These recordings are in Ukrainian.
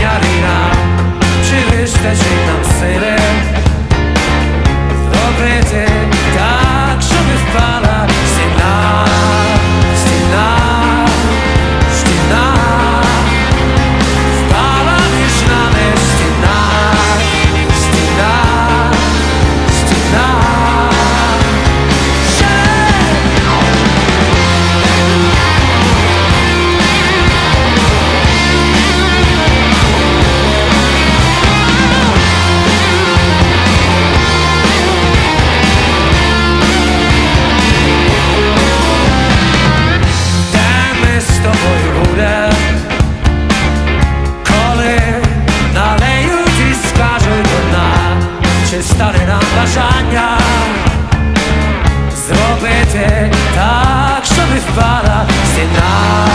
wiary nam przywyższysz. Так, щоб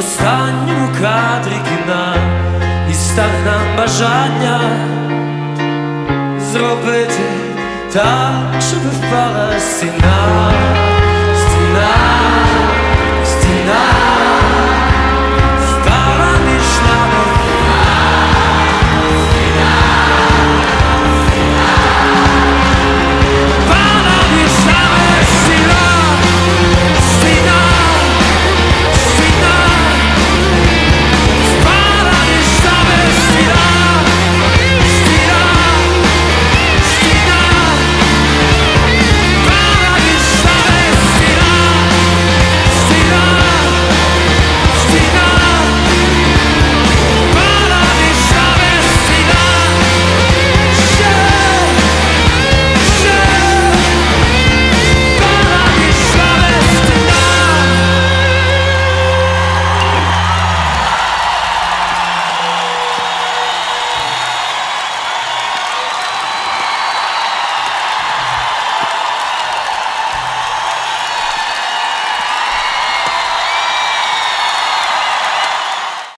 останньому кадрі кіна і стане нам бажання зробити так, щоб впала стіна, стіна.